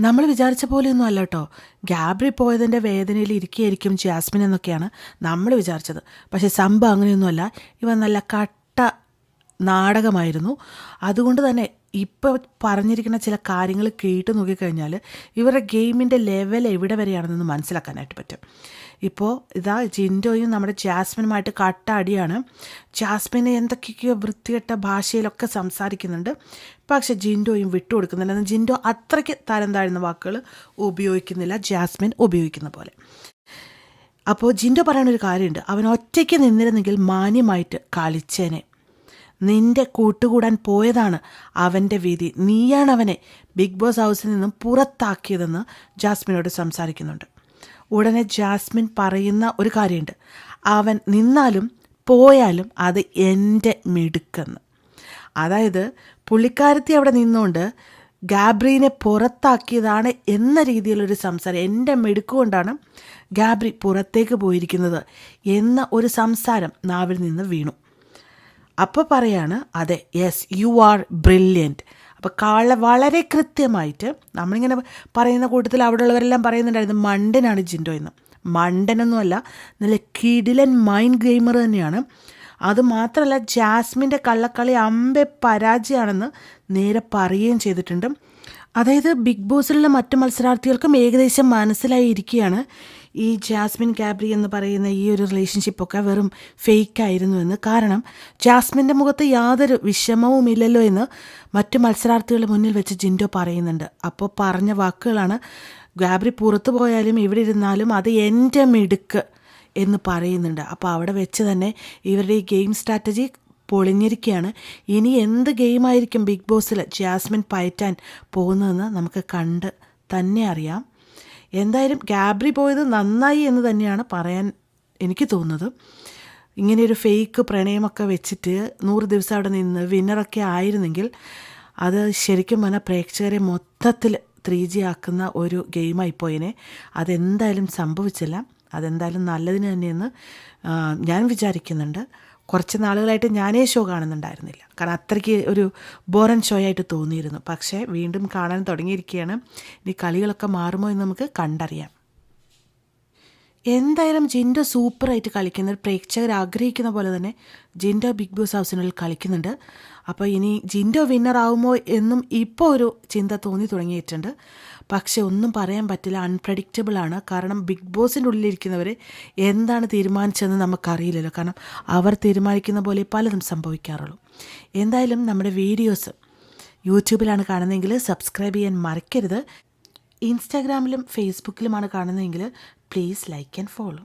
നമ്മൾ വിചാരിച്ച പോലെയൊന്നും അല്ല കേട്ടോ. ഗാബ്രി പോയതിന്റെ വേദനയിൽ ഇരിക്കുകയായിരിക്കും ജാസ്മിൻ എന്നൊക്കെയാണ് നമ്മൾ വിചാരിച്ചത്. പക്ഷേ സംഭവം അങ്ങനെയൊന്നുമല്ല. ഇവ നല്ല കട്ട നാടകമായിരുന്നു. അതുകൊണ്ട് തന്നെ ഇപ്പോൾ പറഞ്ഞിരിക്കുന്ന ചില കാര്യങ്ങൾ കേട്ട് നോക്കിക്കഴിഞ്ഞാൽ ഇവരുടെ ഗെയിമിന്റെ ലെവൽ എവിടെ വരെയാണെന്ന് മനസ്സിലാക്കാനായിട്ട് പറ്റും. ഇപ്പോൾ ഇതാ ജിൻഡോയും നമ്മുടെ ജാസ്മിനുമായിട്ട് കട്ട ജാസ്മിന് എന്തൊക്കെയൊക്കെയോ വൃത്തികെട്ട ഭാഷയിലൊക്കെ സംസാരിക്കുന്നുണ്ട്. പക്ഷെ ജിൻഡോയും വിട്ടുകൊടുക്കുന്നില്ല. എന്നാൽ ജിൻഡോ അത്രയ്ക്ക് തരം താഴ്ന്ന വാക്കുകൾ ഉപയോഗിക്കുന്നില്ല. ജാസ്മിൻ ഉപയോഗിക്കുന്ന പോലെ. അപ്പോൾ ജിൻഡോ പറയുന്ന ഒരു കാര്യമുണ്ട്. അവൻ ഒറ്റയ്ക്ക് നിന്നിരുന്നെങ്കിൽ മാന്യമായിട്ട് കളിച്ചേനെ. നിന്റെ കൂട്ടുകൂടാൻ പോയതാണ് അവന്റെ വിധി നീയാണ് അവനെ ബിഗ് ബോസ് ഹൗസിൽ നിന്നും പുറത്താക്കിയതെന്ന് ജാസ്മിനോട് സംസാരിക്കുന്നുണ്ട്. ഉടനെ ജാസ്മിൻ പറയുന്ന ഒരു കാര്യമുണ്ട്. അവൻ നിന്നാലും പോയാലും അത് എന്റെ മിടുക്കെന്ന്. അതായത് പുള്ളിക്കാരത്തി അവിടെ നിന്നുകൊണ്ട് ഗാബ്രീനെ പുറത്താക്കിയതാണ് എന്ന രീതിയിലൊരു സംസാരം എന്റെ മെടുക്കുകൊണ്ടാണ് ഗാബ്രി പുറത്തേക്ക് പോയിരിക്കുന്നത് എന്ന ഒരു സംസാരം നാവിൽ നിന്ന് വീണു. അപ്പോൾ പറയാണ് അതെ യെസ് യു ആർ ബ്രില്യന്റ് അപ്പോൾ കാള വളരെ കൃത്യമായിട്ട് നമ്മളിങ്ങനെ പറയുന്ന കൂട്ടത്തിൽ അവിടെ ഉള്ളവരെല്ലാം പറയുന്നുണ്ടായിരുന്നു മണ്ടനാണ് ജിൻഡോ എന്ന്. മണ്ടനൊന്നുമല്ല നല്ല കിടിലൻ മൈൻഡ് ഗെയിമർ തന്നെയാണ്. അതുമാത്രമല്ല ജാസ്മിന്റെ കള്ളക്കളി അമ്പെ പരാജയമാണെന്ന് നേരെ പറയുകയും ചെയ്തിട്ടുണ്ട്. അതായത് ബിഗ് ബോസിലുള്ള മറ്റു മത്സരാർത്ഥികൾക്കും ഏകദേശം മനസ്സിലായിരിക്കുകയാണ് ഈ ജാസ്മിൻ ഗാബ്രി എന്ന് പറയുന്ന ഈ ഒരു റിലേഷൻഷിപ്പൊക്കെ വെറും ഫേക്ക് ആയിരുന്നു എന്ന്. കാരണം ജാസ്മിന്റെ മുഖത്ത് യാതൊരു വിഷമവും ഇല്ലല്ലോ എന്ന് മറ്റു മത്സരാർത്ഥികളുടെ മുന്നിൽ വെച്ച് ജിൻഡോ പറയുന്നുണ്ട്. അപ്പോൾ പറഞ്ഞ വാക്കുകളാണ് ഗാബ്രി പുറത്തു പോയാലും ഇവിടെ ഇരുന്നാലും അത് എന്റെ മിടുക്ക് എന്ന് പറയുന്നുണ്ട്. അപ്പോൾ അവിടെ വെച്ച് തന്നെ ഇവരുടെ ഈ ഗെയിം സ്ട്രാറ്റജി പൊളിഞ്ഞിരിക്കുകയാണ്. ഇനി എന്ത് ഗെയിമായിരിക്കും ബിഗ് ബോസിൽ ജാസ്മിൻ പയറ്റാൻ പോകുന്നതെന്ന് നമുക്ക് കണ്ട് തന്നെ അറിയാം. എന്തായാലും ഗാബ്രി പോയത് നന്നായി എന്ന് തന്നെയാണ് പറയാൻ എനിക്ക് തോന്നുന്നത്. ഇങ്ങനെയൊരു ഫേക്ക് പ്രണയമൊക്കെ വെച്ചിട്ട് നൂറ് ദിവസം അവിടെ നിന്ന് വിന്നറൊക്കെ ആയിരുന്നെങ്കിൽ അത് ശരിക്കും പറഞ്ഞാൽ പ്രേക്ഷകരെ മൊത്തത്തിൽ ത്രീ ജി ആക്കുന്ന ഒരു ഗെയിമായി പോയതിനെ അതെന്തായാലും സംഭവിച്ചില്ല. അതെന്തായാലും നല്ലതിന് തന്നെയെന്ന് ഞാൻ വിചാരിക്കുന്നുണ്ട്. കുറച്ച് നാളുകളായിട്ട് ഞാനേ ഷോ കാണുന്നുണ്ടായിരുന്നില്ല. കാരണം അത്രയ്ക്ക് ഒരു ബോറൻ ഷോ ആയിട്ട് തോന്നിയിരുന്നു. പക്ഷേ വീണ്ടും കാണാൻ തുടങ്ങിയിരിക്കുകയാണ്. ഇനി കളികളൊക്കെ മാറുമോ എന്ന് നമുക്ക് കണ്ടറിയാം. എന്തായാലും ജിൻഡോ സൂപ്പറായിട്ട് കളിക്കുന്ന പ്രേക്ഷകർ ആഗ്രഹിക്കുന്ന പോലെ തന്നെ ജിൻഡോ ബിഗ് ബോസ് ഹൗസിനുള്ളിൽ കളിക്കുന്നുണ്ട്. അപ്പോൾ ഇനി ജിൻഡോ വിന്നർ ആവുമോ എന്നും ഇപ്പോൾ ഒരു ചിന്ത തോന്നി തുടങ്ങിയിട്ടുണ്ട്. പക്ഷെ ഒന്നും പറയാൻ പറ്റില്ല അൺപ്രഡിക്റ്റബിൾ ആണ്. കാരണം ബിഗ് ബോസിന്റെ ഉള്ളിലിരിക്കുന്നവർ എന്താണ് തീരുമാനിച്ചതെന്ന് നമുക്കറിയില്ലല്ലോ. കാരണം അവർ തീരുമാനിക്കുന്ന പോലെ പലതും സംഭവിക്കാറുള്ളൂ. എന്തായാലും നമ്മുടെ വീഡിയോസ് യൂട്യൂബിലാണ് കാണുന്നതെങ്കിൽ സബ്സ്ക്രൈബ് ചെയ്യാൻ മറക്കരുത്. ഇൻസ്റ്റാഗ്രാമിലും ഫേസ്ബുക്കിലുമാണ് കാണുന്നതെങ്കിൽ പ്ലീസ് ലൈക്ക് ആൻഡ് ഫോളോ